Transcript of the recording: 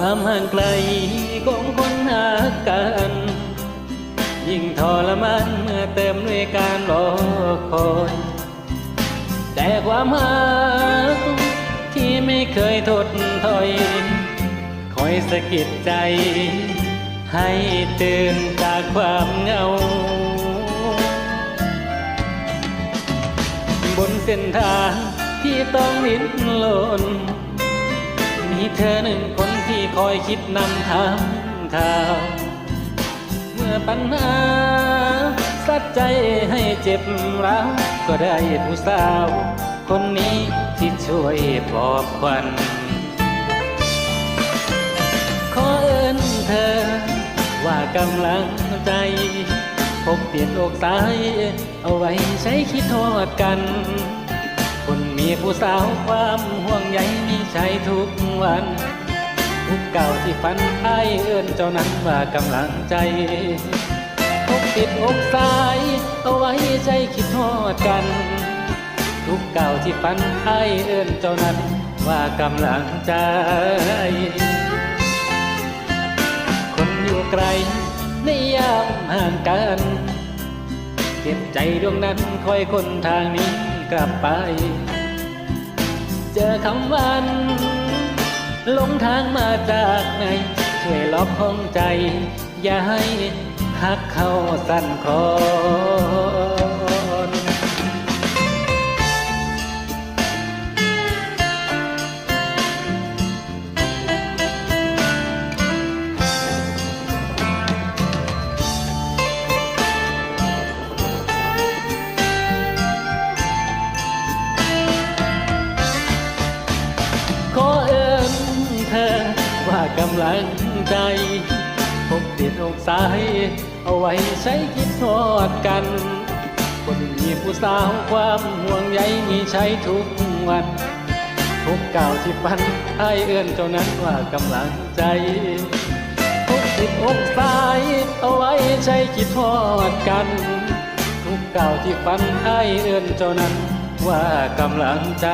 ความห่างไกลของคนหากัน ยิ่งทรมานเมื่อเต็มด้วยการรอคอยแต่ความหักที่ไม่เคยทดถอย คอยสะกิดใจ ให้ตื่นจากความเหงา บนเส้นทางที่ต้องลิ้นลน มีเธอหนึ่งคนที่คอยคิดนำทางทางเมื่อปัญหาสัดใจให้เจ็บร้าวก็ได้ผู้สาว คนนี้ที่ช่วยปลอบควันขอเอิญเธอ ว่ากำลังใจพกเปลี่ยนอกซ้าย เอาไว้ใช้คิดทอดกัน ผู้สาวความห่วงใยมีใช้ทุกวัน ทุกเก่าที่ฝันไอ้เอื้อนเจ้านั้นว่ากำลังใจพกติดอกซ้าย เอาไว้ใช้คิดทอดกัน ทุกเก่าที่ฝันไอ้เอื้อนเจ้านั้นว่ากำลังใจ คนอยู่ไกลในยามห่างกันเก็บใจดวงนั้นคอยคนทางนี้กลับไป เจอคำวันหลงทางมาจากไหน ช่วยล็อกห้องใจ อย่าให้หักเข้าสั่นคอ ว่ากำลังใจพกติดอกซ้าย เอาไว้ใช้คิดทอดกัน คนมีผู้สาวความห่วงใยมีใช้ทุกวัน ทุกก่าวที่ฟันไอเอื้อนเจ้านั้นว่ากำลังใจพกติดอกซ้าย เอาไว้ใช้คิดทอดกัน ทุกก่าวที่ฟันไอเอื้อนเจ้านั้นว่ากำลังใจ